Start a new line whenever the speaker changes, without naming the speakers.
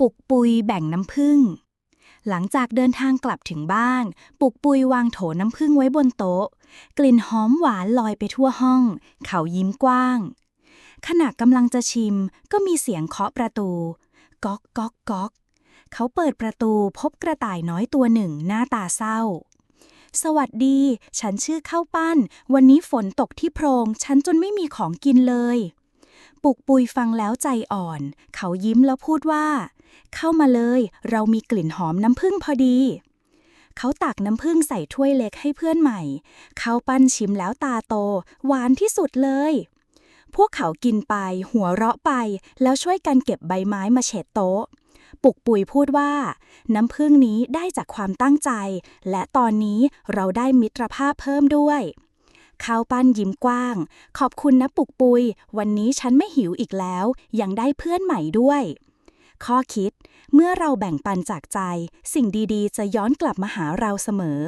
ปุกปุยแบ่งน้ำผึ้งหลังจากเดินทางกลับถึงบ้าน ปุกปุยวางโถน้ำผึ้งไว้บนโต๊ะ กลิ่นหอมหวานลอยไปทั่วห้อง เขายิ้มกว้าง ขณะกำลังจะชิมก็มีเสียงเคาะประตู ก๊อกก๊อกก๊อก เขาเปิดประตูพบกระต่ายน้อยตัวหนึ่งหน้าตาเศร้า สวัสดี ฉันชื่อข้าวปั้น วันนี้ฝนตกที่โพรง ฉันจนไม่มีของกินเลย ปุกปุยฟังแล้วใจอ่อน เขายิ้มแล้วพูดว่า เข้ามาเลย เรามีกลิ่นหอมน้ำผึ้งพอดี เขาตักน้ำผึ้งใส่ถ้วยเล็กให้เพื่อนใหม่ เขาปั้นชิมแล้วตาโต หวานที่สุดเลย พวกเขากินไป หัวเราะไป แล้วช่วยกันเก็บใบไม้มาเช็ดโต๊ะ ปุกปุยพูดว่า น้ำผึ้งนี้ได้จากความตั้งใจ และตอนนี้เราได้มิตรภาพเพิ่มด้วย ข้าวปั้นยิ้มกว้าง ขอบคุณนะปุกปุย วันนี้ฉันไม่หิวอีกแล้ว ยังได้เพื่อนใหม่ด้วย ข้อคิด เมื่อเราแบ่งปันจากใจ สิ่งดีๆ จะย้อนกลับมาหาเราเสมอ